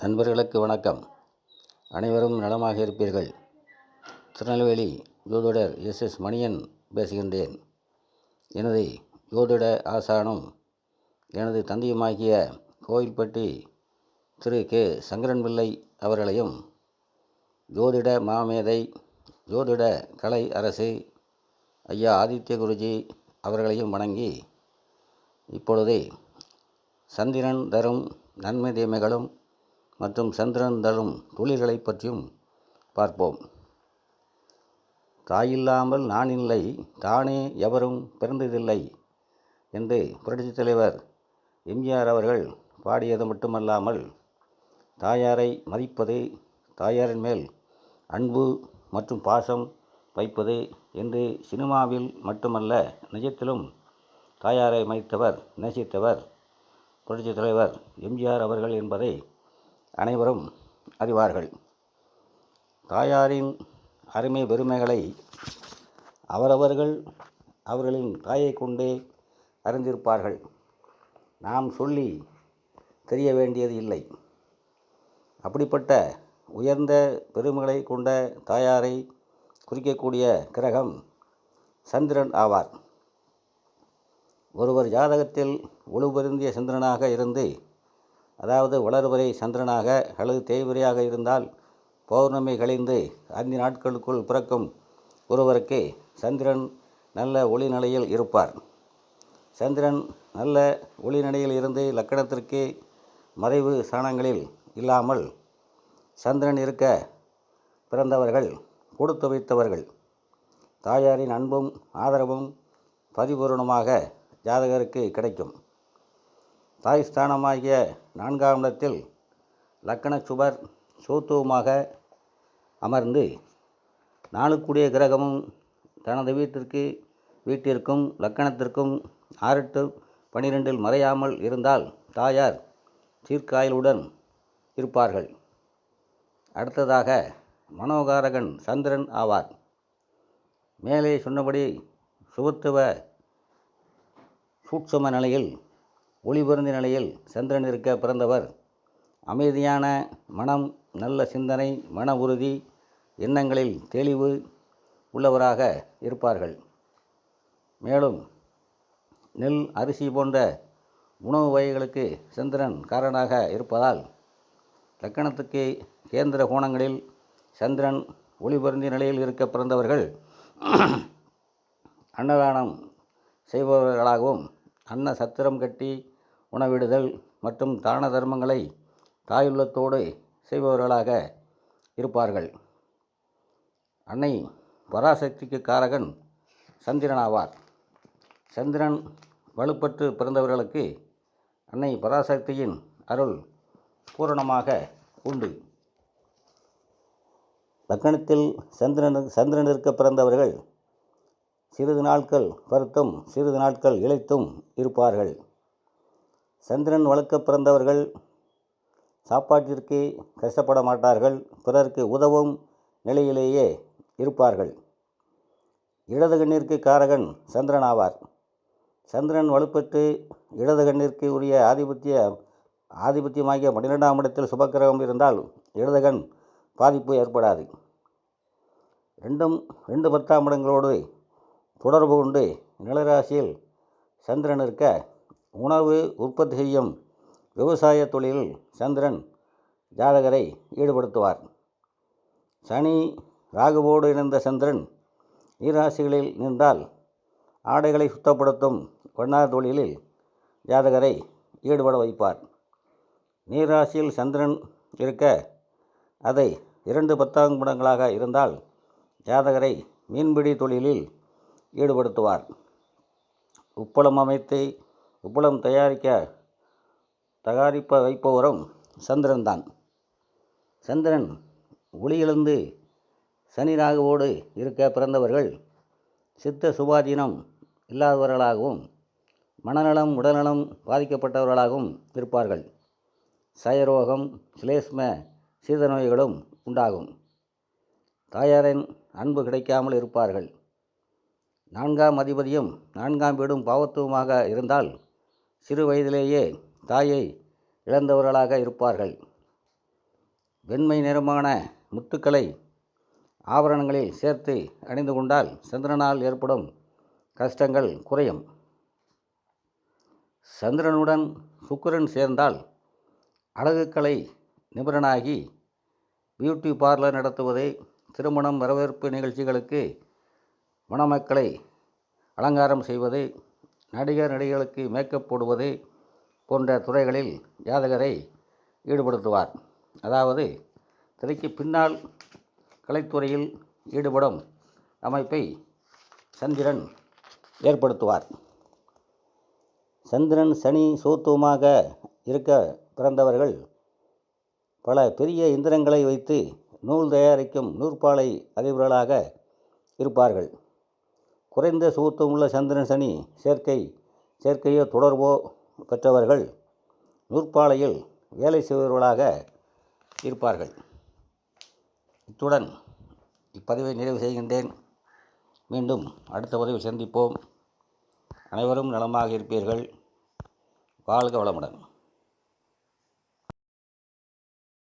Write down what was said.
நண்பர்களுக்கு வணக்கம். அனைவரும் நலமாக இருப்பீர்கள். திருநெல்வேலி ஜோதிடர் எஸ். எஸ். மணியன் பேசுகின்றேன். எனது ஜோதிட ஆசானும் எனது தந்தையுமாகிய கோயில்பட்டி திரு. கே. சங்கரன் பிள்ளை அவர்களையும் ஜோதிட மாமேதை ஜோதிட கலை அரசு ஐயா ஆதித்ய குருஜி அவர்களையும் வணங்கி இப்பொழுது சந்திரன் தரும் நன்மை தீமைகளும் மற்றும் சந்திரன் தரும் துளிர்களை பற்றியும் பார்ப்போம். தாயில்லாமல் நான் இல்லை தானே எவரும் பிறந்ததில்லை என்று புரட்சித் தலைவர் எம்ஜிஆர் அவர்கள் பாடியது மட்டுமல்லாமல் தாயாரை மதிப்பது தாயாரின் மேல் அன்பு மற்றும் பாசம் வைப்பது என்று சினிமாவில் மட்டுமல்ல நிஜத்திலும் தாயாரை மதித்தவர் நேசித்தவர் புரட்சித் தலைவர் எம்ஜிஆர் அவர்கள் என்பதை அனைவரும் அறிவார்கள். தாயாரின் அருமை பெருமைகளை அவரவர்கள் அவர்களின் தாயை கொண்டே அறிந்திருப்பார்கள். நாம் சொல்லி தெரிய வேண்டியது இல்லை. அப்படிப்பட்ட உயர்ந்த பெருமைகளை கொண்ட தாயாரை குறிக்கக்கூடிய கிரகம் சந்திரன் ஆவார். ஒருவர் ஜாதகத்தில் ஒளிபொருந்திய சந்திரனாக இருந்து அதாவது வளர்வரை சந்திரனாக அல்லது தேய்வரையாக இருந்தால் பௌர்ணமி கழிந்து ஐந்து நாட்களுக்குள் பிறக்கும் ஒருவருக்கு சந்திரன் நல்ல ஒளி நிலையில் இருப்பார். சந்திரன் நல்ல ஒளி நிலையில் இருந்து லக்கணத்திற்கு மறைவு சாணங்களில் இல்லாமல் சந்திரன் இருக்க பிறந்தவர்கள் கொடுத்து வைத்தவர்கள் தாயாரின் அன்பும் ஆதரவும் பரிபூர்ணமாக ஜாதகருக்கு கிடைக்கும். தாய் ஸ்தானமாகிய நான்காம் இடத்தில் லக்கண சுபர் சூத்துவமாக அமர்ந்து நாளுக்குடிய கிரகமும் தனது வீட்டிற்கு வீட்டிற்கும் லக்கணத்திற்கும் ஆறு பனிரெண்டில் மறையாமல் இருந்தால் தாயார் சீர்காயலுடன் இருப்பார்கள். அடுத்ததாக மனோகாரகன் சந்திரன் ஆவார். மேலே சொன்னபடி சுபத்துவ சூட்சம நிலையில் ஒளிபொருந்திய நிலையில் சந்திரன் இருக்க பிறந்தவர். அமைதியான மனம் நல்ல சிந்தனை மன உறுதி எண்ணங்களில் தெளிவு உள்ளவராக இருப்பார்கள். மேலும் நெல் அரிசி போன்ற உணவு வகைகளுக்கு சந்திரன் காரணாக இருப்பதால் லக்கணத்துக்கு கேந்திர கோணங்களில் சந்திரன் ஒளிபொருந்திய நிலையில் இருக்க பிறந்தவர்கள் அன்னதானம் செய்பவர்களாகவும் அன்ன சத்திரம் கட்டி உணவிடுதல் மற்றும் தான தர்மங்களை தாயுள்ளத்தோடு செய்பவர்களாக இருப்பார்கள். அன்னை பராசக்திக்கு காரகன் சந்திரன் ஆவார் சந்திரன் வலுப்பற்று பிறந்தவர்களுக்கு அன்னை பராசக்தியின் அருள் பூரணமாக உண்டு. லக்கணத்தில் சந்திரன் சந்திரனிற்கு பிறந்தவர்கள் சிறிது நாட்கள் பருத்தும் சிறிது நாட்கள் இழைத்தும் இருப்பார்கள். சந்திரன் வளர்க்க பிறந்தவர்கள் சாப்பாட்டிற்கு கஷ்டப்பட மாட்டார்கள். பிறருக்கு உதவும் நிலையிலேயே இருப்பார்கள். இடது கண்ணிற்கு காரகன் சந்திரன் ஆவார். சந்திரன் வலுப்பெற்று இடது கண்ணிற்கு உரிய ஆதிபத்திய ஆதிபத்தியமாகிய பன்னிரெண்டாம் இடத்தில் சுபக்கிரகம் இருந்தால் இடது கண் பாதிப்பு ஏற்படாது. ரெண்டும் ரெண்டு பத்தாம் இடங்களோடு தொடர்பு கொண்டு நிலராசியில் சந்திரன் இருக்க உணவு உற்பத்தி செய்யும் விவசாய தொழிலில் சந்திரன் ஜாதகரை ஈடுபடுத்துவார். சனி ராகுவோடு இணைந்த சந்திரன் நீராசிகளில் நின்றால் ஆடைகளை சுத்தப்படுத்தும் வண்ணார் தொழிலில் ஜாதகரை ஈடுபட வைப்பார். நீராசியில் சந்திரன் இருக்க அதை இரண்டு பத்தாம் குடங்களாக இருந்தால் ஜாதகரை மீன்பிடி தொழிலில் ஈடுபடுத்துவார். உப்பளம் அமைத்து உப்பளம் தயாரிக்க தயாரிப்ப வைப்பவரும் சந்திரன்தான். சந்திரன் ஒளியிலிருந்து சனி ராகுவோடு இருக்க பிறந்தவர்கள் சித்த சுபாதீனம் இல்லாதவர்களாகவும் மனநலம் உடல்நலம் பாதிக்கப்பட்டவர்களாகவும் இருப்பார்கள். சயரோகம் சிலேஸ்ம சீத நோய்களும் உண்டாகும். தாயாரின் அன்பு கிடைக்காமல் இருப்பார்கள். நான்காம் அதிபதியும் நான்காம் வீடும் பாவத்துவமாக இருந்தால் சிறு வயதிலேயே தாயை இழந்தவர்களாக இருப்பார்கள். வெண்மை நிறமான முத்துக்களை ஆபரணங்களில் சேர்த்து அணிந்து கொண்டால் சந்திரனால் ஏற்படும் கஷ்டங்கள் குறையும். சந்திரனுடன் சுக்கிரன் சேர்ந்தால் அழகுக்கலை நிபுணனாகி பியூட்டி பார்லர் நடத்துவது திருமணம் வரவேற்பு நிகழ்ச்சிகளுக்கு மணமக்களை அலங்காரம் செய்வது நடிகர் நடிகைகளுக்கு மேக்கப் போடுவது போன்ற துறைகளில் ஜாதகரை ஈடுபடுத்துவார். அதாவது திரைக்கு பின்னால் கலைத்துறையில் ஈடுபடும் அமைப்பை சந்திரன் ஏற்படுத்துவார். சந்திரன் சனி சூத்துவமாக இருக்க பிறந்தவர்கள் பல பெரிய இந்திரங்களை வைத்து நூல் தயாரிக்கும் நூற்பாலை அதிபர்களாக இருப்பார்கள். குறைந்த சுகத்துவமுள்ள சந்திரன் சனி சேர்க்கை சேர்க்கையோ தொடர்போ பெற்றவர்கள் நூற்பாலையில் வேலை செய்பவர்களாக இருப்பார்கள். இத்துடன் இப்பதிவை நிறைவு செய்கின்றேன். மீண்டும் அடுத்த பதிவில் சந்திப்போம். அனைவரும் நலமாக இருப்பீர்கள். வாழ்க வளமுடன்.